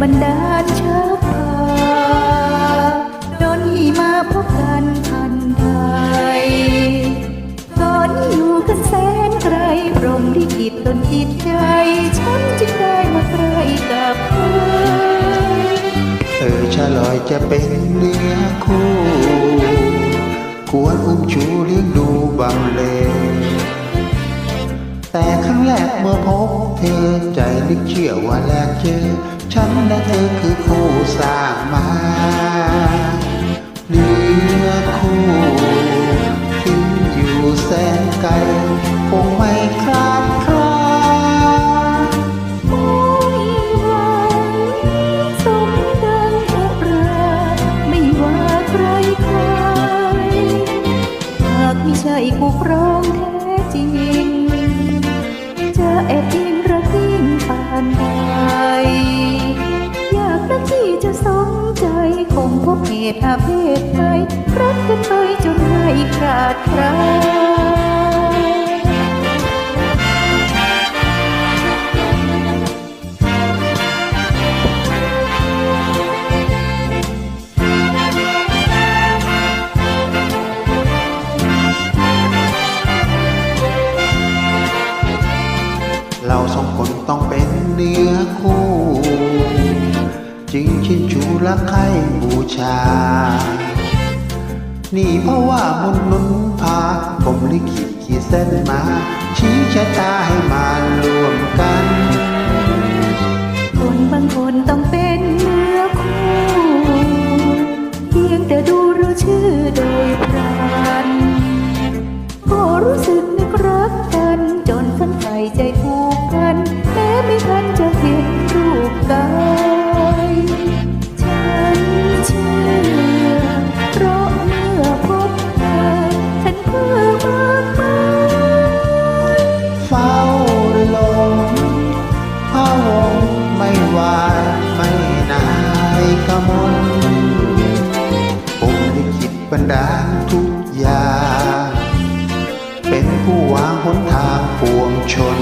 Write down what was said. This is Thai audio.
บันดาลชักพาโดนให้มาพบกันทันใดตอนอยู่กันแสนไกลพรหมลิขิตดนจิตใจ ฉันจึงได้มาใกล้กับเธอเออชะลอยจะเป็นเนื้อคู่ ควรอุ้มชูเลี้ยงดูบังเล แต่ครั้งแรกเมื่อพบเธอใจนึกเชื่อว่าแรกเจอฉันและเธอคือคู่สร้างมาเนื้อคู่ทิ้งอยู่แสนไกลคงไม่คลาดคลาไม่หวังสมดังพระราไม่ว่าใครหากม่ใช่คู่ครองแท้ ตุอาเพศใดรักกันไปจนไม่ขาดใครเราสองคนต้องเป็นเนื้อคู่จึงชินชู รักใครบูชา นี่เพราะว่ามนุนพาผมลิขิตขีดเส้นมา ชี้ชะตาให้มารวมกัน คนบางคนต้องเป็นเนื้อคู่เพียงแต่ดูรู้ชื่อโดยพรันก็รู้สึกนึกรักกัน จนฝันใฝ่ใจผูกพันแม้ไม่ทันจะเห็น ดาลทุกอย่าง เป็นผู้วางหนทางปวงชน